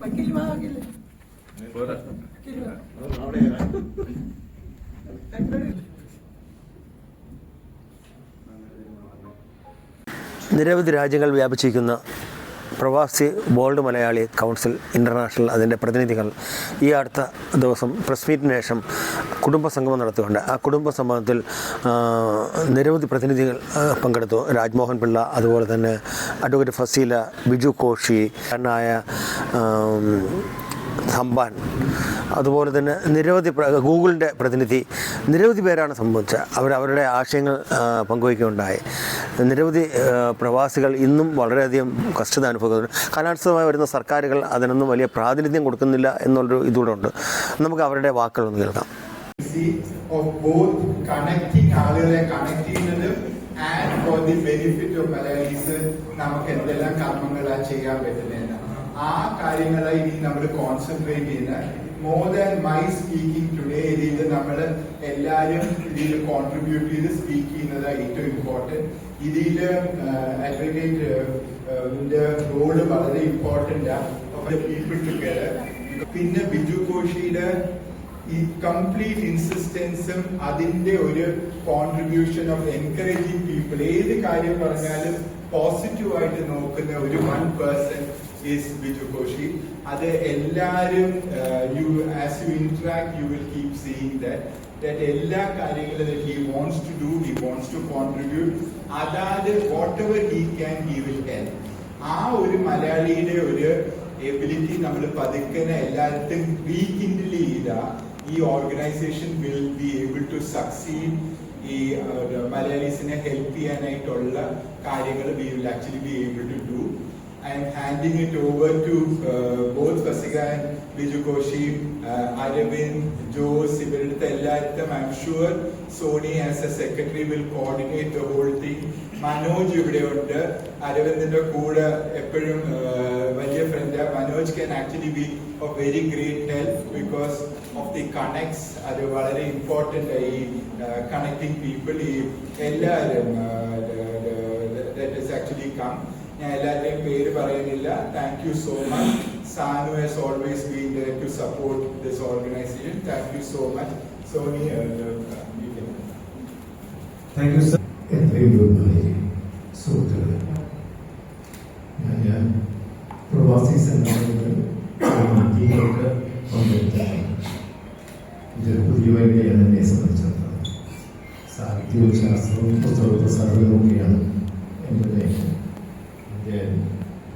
വക്കീൽ നിരവധി രാജ്യങ്ങൾ വ്യാപിച്ചിരിക്കുന്ന പ്രവാസി ബോൾഡ് മലയാളി കൗൺസിൽ ഇന്റർനാഷണൽ അതിന്റെ പ്രതിനിധികൾ ഈ അടുത്ത ദിവസം പ്രസ് മീറ്റിന് ശേഷം കുടുംബ സംഗമം നടത്തുകയുണ്ട് ആ കുടുംബ സംഗമത്തിൽ നിരവധി പ്രതിനിധികൾ പങ്കെടുത്തു. രാജ്മോഹൻ പിള്ള അതുപോലെ തന്നെ അഡ്വക്കേറ്റ് ഫസീല ബിജു കോഷി കണ്ണായ സംബാൻ അതുപോലെ തന്നെ നിരവധി ഗൂഗിളിന്റെ പ്രതിനിധി നിരവധി പേരാണ് സംഭവിച്ചത് അവർ അവരുടെ ആശയങ്ങൾ പങ്കുവയ്ക്കുകയുണ്ടായി. നിരവധി പ്രവാസികൾ ഇന്നും വളരെയധികം കഷ്ടത അനുഭവിക്കുന്നുണ്ട്. കാലാനുസൃതമായി വരുന്ന സർക്കാരുകൾ അതിനൊന്നും വലിയ പ്രാതിനിധ്യം കൊടുക്കുന്നില്ല എന്നുള്ളൊരു ഇതുകൂടെ ഉണ്ട്. നമുക്ക് അവരുടെ വാക്കുകൾ ഒന്ന് കേൾക്കാം നമുക്ക് എന്തെല്ലാം കർമ്മങ്ങളാണ് ചെയ്യാൻ പറ്റുന്നതെന്ന്. ആ കാര്യങ്ങളെ ഇനി നമ്മൾ കോൺസെൻട്രേറ്റ് ചെയ്യുന്ന more than my speaking today ഇതിൽ നമ്മൾ എല്ലാവരും ഇതിൽ കോൺട്രിബ്യൂട്ട് ചെയ്ത് സ്പീക്ക് ചെയ്യുന്നത് ഏറ്റവും ഇമ്പോർട്ടന്റ് ഇതിൽ അഡ്വക്കേറ്റ് റോൾ വളരെ ഇമ്പോർട്ടന്റ് ആണ് ടുഗദർ പിന്നെ ബിജു കോഷിയുടെ ഈ കംപ്ലീറ്റ് ഇൻസിസ്റ്റൻസും അതിന്റെ ഒരു കോൺട്രിബ്യൂഷൻ ഓഫ് എൻകറേജിങ് പീപ്പിൾ ഏത് കാര്യം പറഞ്ഞാലും പോസിറ്റീവ് ആയിട്ട് നോക്കുന്ന ഒരു one person is Biju Koshy അത് എല്ലാരും you as you interact you will keep seeing that എല്ലാ കാര്യങ്ങളും he wants to do he wants to contribute. അതാത് whatever he can he will help ആ ഒരു മലയാളിയുടെ ഒരു എബിലിറ്റി നമ്മൾ പതുക്കനെ എല്ലായിടത്തും റീകിൻഡിൽ ചെയ്ത ഈ organisation will be able to succeed ഈ മലയാളീസിനെ ഹെൽപ്പ് ചെയ്യാനായിട്ടുള്ള കാര്യങ്ങൾ we will actually be able to do um handing it over to both Fasika and Biju Koshy Aravind Jose ഇവരുടെ എല്ലായിടത്തും I sure Sony as a secretary will coordinate the whole thing Manoj ഇവിടെയുണ്ട്. അരവിന്ദിന്റെ കൂടെ എപ്പോഴും Manoj can actually be of very great help because of the connects അത് വളരെ important ആയി connecting people ഈ എല്ലാവരും ആക്ച്വലി കം ഞാൻ എല്ലാവരുടെയും പേര് പറയുന്നില്ല. Thank you so much Sanu has always been there to support this organisation thank you so much Sony thank you sir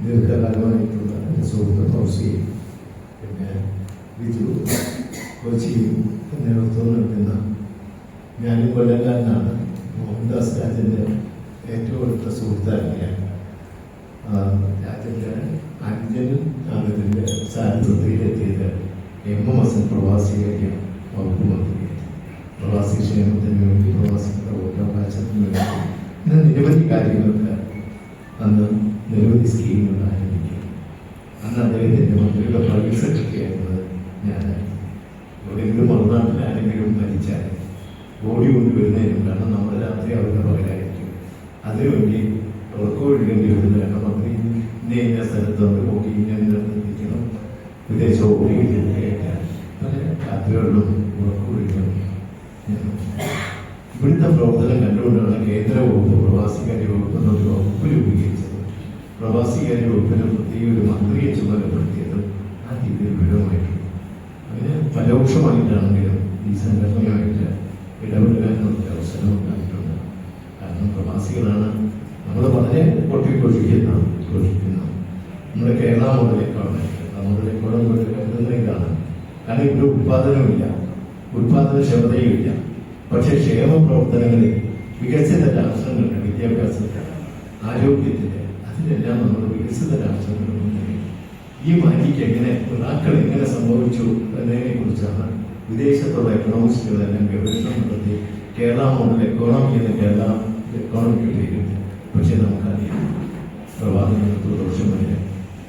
ദീർഘകാലമായിട്ടുള്ള എന്റെ സുഹൃത്ത് ഫൗസി പിന്നെ ബിജു കൊച്ചിയും നേതൃത്വം നൽകുന്ന ഞാനും കൊല്ലക്കാരനാണ്. മോഹൻദാസ് രാജന്റെ ഏറ്റവും അടുത്ത സുഹൃത്തായിരുന്നു രാജന്റെ അനുജനും ആണ് ഇതിന്റെ സാന്നിധ്യത്തിലെത്തിയത് എം എം എസ് എൻ പ്രവാസികാര്യ വകുപ്പ് മന്ത്രി പ്രവാസി ക്ഷേമത്തിന് വേണ്ടി പ്രവാസികളുടെ വോട്ടവകാശത്തിന് വേണ്ടി ഇങ്ങനെ നിരവധി കാര്യങ്ങൾക്ക് അന്ന് നിരവധി സ്കീമുകൾ ആരംഭിക്കും അന്ന് അദ്ദേഹത്തിന്റെ മന്ത്രിയുടെ പ്രൈവറ്റ് സെക്രട്ടറി ആയിരുന്നത് ഞാനായിരുന്നു. എവിടെയെങ്കിലും മറുനാട്ടിൽ ആരെങ്കിലും മരിച്ചാൽ ബോഡി കൊണ്ടുവരുന്നതിനും കാരണം നമ്മൾ രാത്രി അവരുടെ പകരായിരിക്കും അതിനുവേണ്ടി ഉറക്കമൊഴിക്കേണ്ടി വരുന്നത് വരുന്ന കാരണം മന്ത്രി ഇന്ന ഇന്ന സ്ഥലത്ത് അവർ ബോഡി ഇങ്ങനെ നിർത്തിക്കണം വിദേശ ബോഡി കേട്ടാൽ പല രാത്രികളിലും ഉറക്കമൊഴിക്കണം ഇവിടുത്തെ പ്രവർത്തനം കണ്ടുകൊണ്ടാണ് കേന്ദ്ര വകുപ്പ് പ്രവാസികാര്യ വകുപ്പ് എന്നൊരു വകുപ്പ് രൂപീകരിച്ചത് പ്രവാസികാര്യ വകുപ്പിന് പ്രത്യേക ഒരു മന്ത്രിയെ ചുമതലപ്പെടുത്തിയത് ആ രീതിയിൽ വിവരമായിട്ടുണ്ട് അങ്ങനെ പരോക്ഷമായിട്ടാണെങ്കിലും ഈ സംഘടനയായിട്ട് ഇടപെടാനുള്ള അവസരം ഉണ്ടായിട്ടുണ്ട്. കാരണം പ്രവാസികളാണ് നമ്മൾ വളരെ പൊട്ടിക്കൊഴിക്കുന്ന കൊഴിക്കുന്ന നമ്മുടെ കേരള മോഡലേക്കാണ് നമ്മുടെ മോഡലേക്കോളം കരുതുന്നതിലാണ് കാരണം ഇവിടെ ഉത്പാദനമില്ല ഉത്പാദനക്ഷമതയുമില്ല പക്ഷെ ക്ഷേമ പ്രവർത്തനങ്ങളിൽ വികസിത രാഷ്ട്രങ്ങളുടെ വിദ്യാഭ്യാസത്തിന് ആരോഗ്യത്തിന് അതിലെല്ലാം നമ്മൾ വികസിത രാഷ്ട്രങ്ങൾ ഈ മാറ്റിക്ക് എങ്ങനെ പിറാക്കൾ എങ്ങനെ സംഭവിച്ചു എന്നതിനെ കുറിച്ചാണ് വിദേശത്തുള്ള എക്കണോമിസ്റ്റുകളെല്ലാം ഗവേഷണം നടത്തി കേരള മോഡൽ എക്കോണമി എന്ന കേരള എക്കോണമിക്ക് പേരുണ്ട് പക്ഷെ നമുക്കറിയാം. പ്രവാസികൾക്ക് ദോഷമില്ല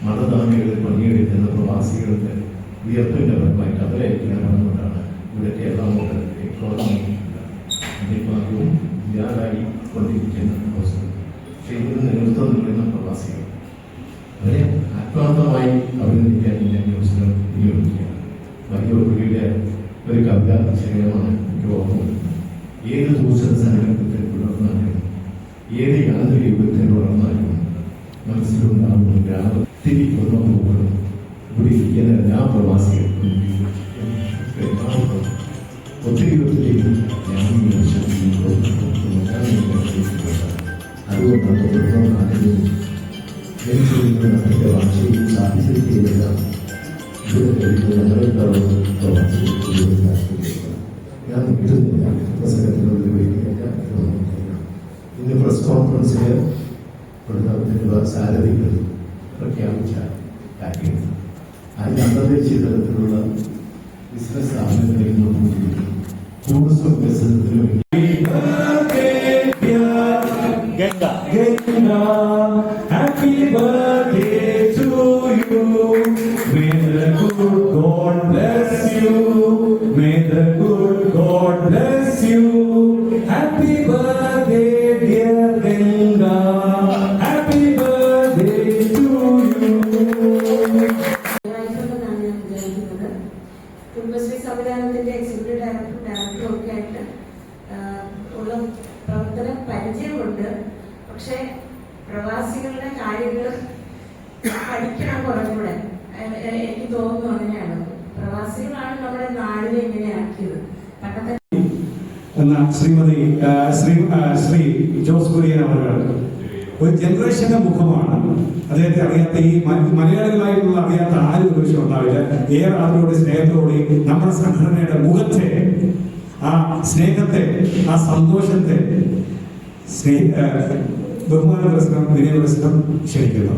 മതധാമികളിൽ പണിയെടുക്കുന്ന പ്രവാസികൾക്ക് ഉയർപ്പിന്റെ ഫലമായിട്ട് അവരെ കൊണ്ടാണ് ഞാൻ കിട്ടുന്നില്ല പ്രസംഗത്തിനുള്ളിൽ വയ്ക്കുന്നില്ല ഇന്ന് പ്രസ് കോൺഫറൻസിൽ ഇവിടുത്തെ സാരഥികൾ പ്രഖ്യാപിച്ച കാര്യങ്ങൾ അതിന് അന്തർദേശീയ തലത്തിലുള്ള ബിസിനസ് സ്ഥാപനങ്ങളിൽ നോക്കി ടൂറിസം വികസനത്തിനും Happy birthday to you. Kudumbashree സംവിധാനത്തിന്റെ എക്സിക്യൂട്ടീവ് ഡയറക്ടറും ഡയറക്ടറും ഒക്കെ ആയിട്ട് ഉള്ള പ്രവർത്തന പരിചയമുണ്ട്. പക്ഷെ പ്രവാസികളുടെ കാര്യങ്ങൾ പഠിക്കണം കുറച്ചുകൂടെ. എനിക്ക് തോന്നുന്നു അങ്ങനെയാണ്. പ്രവാസികളാണ് നമ്മുടെ നാടിനെ ഇങ്ങനെ ആക്കിയത്. പണ്ടത്തെ ശ്രീമതി ശ്രീ ശ്രീ ജോസ് കുര്യൻ അവർ ഒരു ജനറേഷന്റെ മുഖമാണ്. അദ്ദേഹത്തെ അറിയാത്ത ഈ മലയാളികളായിട്ടുള്ള അറിയാത്ത ആരും ഒരു വിഷയം ഉണ്ടാവില്ല. ഏറെ ആളുകളുടെ സ്നേഹത്തോടെ നമ്മുടെ സംഘടനയുടെ മുഖത്തെ ആ സ്നേഹത്തെ ആ സന്തോഷത്തെ സ്നേ ബഹുമാന പ്രശ്നം വിനയ പ്രശ്നം ക്ഷണിക്കുന്നു.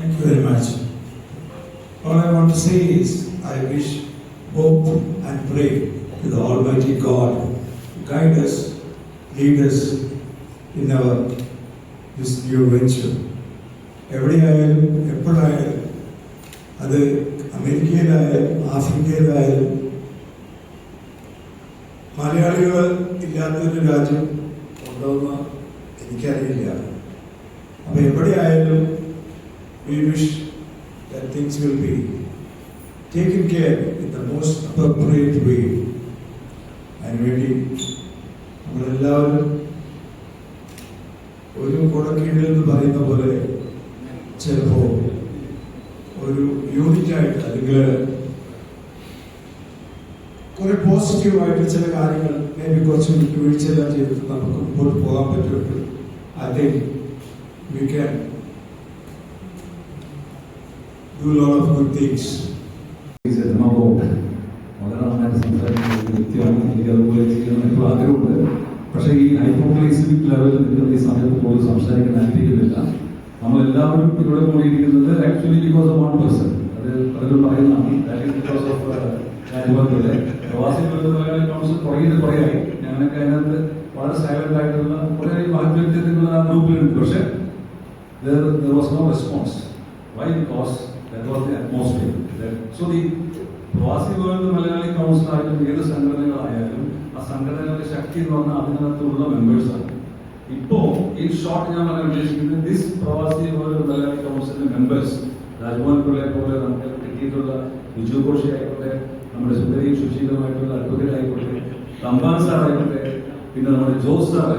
Thank you very much. All I want to say is, I wish, hope, and pray to the Almighty God to guide us, lead us in our this new venture. എവിടെയായാലും എപ്പോഴായാലും അത് അമേരിക്കയിലായാലും ആഫ്രിക്കയിലായാലും മലയാളികൾ ഇല്ലാത്തൊരു രാജ്യം ഉണ്ടോയെന്ന് എനിക്കറിയില്ല അപ്പോൾ എവിടെയായാലും we wish that things will be taken care in the most appropriate way. അതിനുവേണ്ടി നമ്മളെല്ലാവരും ഒരു കുടക്കീഴിൽ എന്ന് പറയുന്ന പോലെ ചിലപ്പോൾ ഒരു യൂണിറ്റായിട്ട് അല്ലെങ്കിൽ കുറെ പോസിറ്റീവായിട്ട് ചില കാര്യങ്ങൾ മേ ബി കുറച്ച് വിട്ടുവീഴ്ചയെല്ലാം ചെയ്തിട്ട് നമുക്ക് മുമ്പോട്ട് പോകാൻ പറ്റുമെങ്കിൽ I think we can do a lot of good things. ജന്മവും വളരെ നന്നായിട്ട് സംസാരിക്കുന്ന ഒരു വ്യക്തിയാണ് എനിക്ക് അതുപോലെ ചെയ്യണം എനിക്ക് ആഗ്രഹമുണ്ട് പക്ഷേ ഈ ഹൈപ്പോക്ലൈസിമിക് ലെവലിൽ നിങ്ങൾ ഈ സമയത്ത് പോലും സംസാരിക്കാൻ അനുഭവിക്കുന്നില്ല നമ്മളെല്ലാവരും ഇവിടെ കൂടിയിരിക്കുന്നത് actually because of one person അത് പലരും പറയുന്നതാണ്. ദാറ്റ് ബിക്കോസ് ഓഫ് ഞാനിപോലെ പ്രവാസികളുടെ മലയാളി കൗൺസിൽ കുറേ കുറേയായി. ഞാനൊക്കെ അതിനകത്ത് വളരെ സൈലന്റ് ആയിട്ടുള്ള കുറേ മഹത് വ്യക്തിത്വങ്ങൾ ആ ഗ്രൂപ്പിലുണ്ട്. പക്ഷേ there, there was no response. Why? That was the atmosphere. That, so the Pravasi world Malayali കൗൺസിലായാലും ഏത് സംഘടനകളായാലും ആ സംഘടനകളുടെ ശക്തി എന്ന് പറഞ്ഞാൽ അതിനകത്തുള്ള മെമ്പേഴ്സാണ് ഇപ്പോ ഈ ഷോർട്ട് ഞാൻ പറയാൻ ഉദ്ദേശിക്കുന്നത് ദിസ് പ്രവാസി വേൾഡ് മലയാളി കൗൺസിലിന്റെ മെമ്പേഴ്സ് രാജ്മോഹൻ പിള്ളയെ പോലെ നമുക്ക് കിട്ടിയിട്ടുള്ള ബിജു ഘോഷി ആയിക്കോട്ടെ നമ്മുടെ സുന്ദരി സുശീലമായിട്ടുള്ള അഡ്വക്കേറ്റ് ആയിക്കോട്ടെ റംബാൻ സാർ ആയിക്കോട്ടെ പിന്നെ നമ്മുടെ ജോസ് സാർ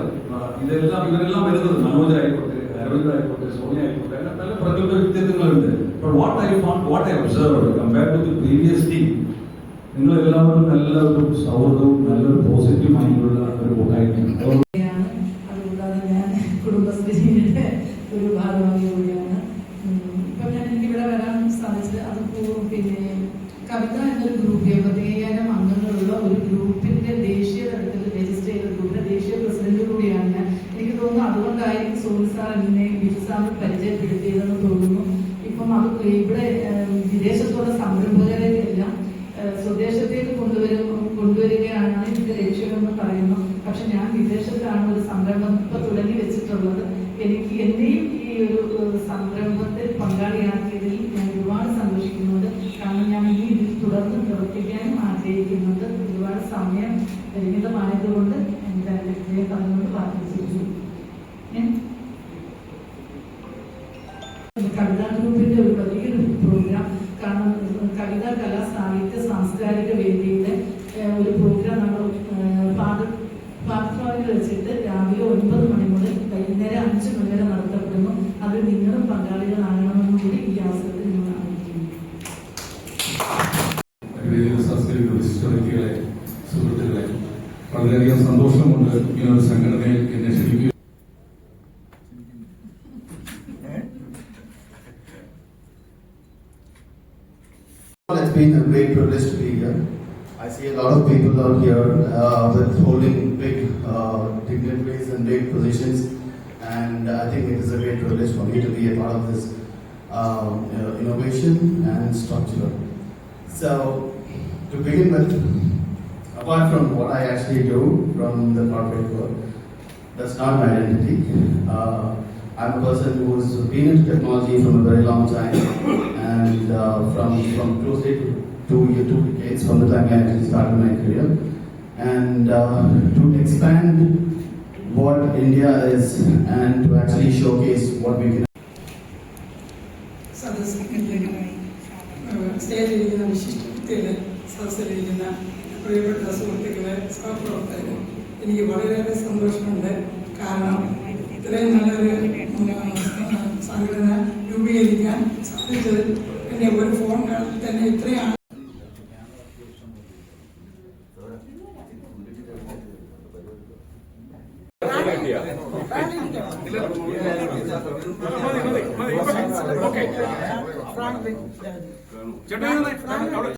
ഇതെല്ലാം ഇവരെല്ലാം വരുന്നത് മനോജ് ആയിക്കോട്ടെ ആയിക്കോട്ടെ സോണിയ ആയിക്കോട്ടെ പ്രഗത്ഭ വ്യക്തിത്വങ്ങളുണ്ട് what I found what I observe compare to the previous team നിങ്ങൾ എല്ലാവരും നല്ലൊരു സൗഹൃദവും നല്ലൊരു പോസിറ്റീവ് മൈൻഡുള്ള ഒരു കൂട്ടായ്മയാണ്. ഞാൻ ഒരു ഭാഗമായി ഞാൻ വരാൻ സാധിച്ചത് പിന്നെ കവിത എന്നൊരു ഗ്രൂപ്പ് എൺപത്തിയ്യായിരം അംഗങ്ങളുള്ള ഒരു ഗ്രൂപ്പിന്റെ ദേശീയ തലത്തിൽ രജിസ്റ്റർ ചെയ്ത ഗ്രൂപ്പിന്റെ ദേശീയ പ്രസിഡന്റ് കൂടിയാണ് ഞാൻ എനിക്ക് തോന്നുന്നു അതുകൊണ്ടായിരിക്കും സോണി സാർ എന്നെ ബിജു സാറിന് പരിചയപ്പെടുത്തിയതെന്ന് തോന്നുന്നു. ഇപ്പം അത് ഇവിടെ വിദേശത്തുള്ള സംരംഭകരെല്ലാം കവിതാഗ്രൂപ്പിന്റെ ഒരു വലിയ പ്രോഗ്രാം കാരണം കവിതാ കലാ സാഹിത്യ സാംസ്കാരിക വേദിയുടെ ഒരു പ്രോഗ്രാം നമ്മൾ പാത വെച്ചിട്ട് രാവിലെ ഒൻപത് മണി മുതൽ വൈകുന്നേരം അഞ്ച് മണി വരെ നടത്തപ്പെടുന്നു. അത് നിങ്ങളും പങ്കാളികളാകണമെന്നും കൂടി ഈ അവസരത്തിൽ നിങ്ങൾ അറിയിക്കുന്നു. വിശിഷ്ട വ്യക്തികളെ സുഹൃത്തുക്കളെ വളരെയധികം സന്തോഷമുണ്ട് ഇങ്ങനൊരു സംഘടനയിൽ എന്നെ ക്ഷണിക്കുക see a lot of people out here uh, with holding big uh, dignitaries and big positions, and I think it is a great privilege for me to be a part of this um, know, innovation and structure. So, to begin with, apart from what I actually do from the corporate world, that's not my identity. Uh, I'm a person who's been into technology from a very long time, and uh, from from closely to two year, two decades from the time I actually started my career, and uh, to expand what India is and to actually showcase what we can. സദസ്സിലേക്കായി സ്റ്റേജിലിരിക്കുന്ന വിശിഷ്ട വ്യക്തികളെ സദസ്സിലിരിക്കുന്ന പ്രിയപ്പെട്ട സുഹൃത്തുക്കളെ സഹപ്രവർത്തകരെ എനിക്ക് വളരെയേറെ സന്തോഷമുണ്ട് കാരണം Remember,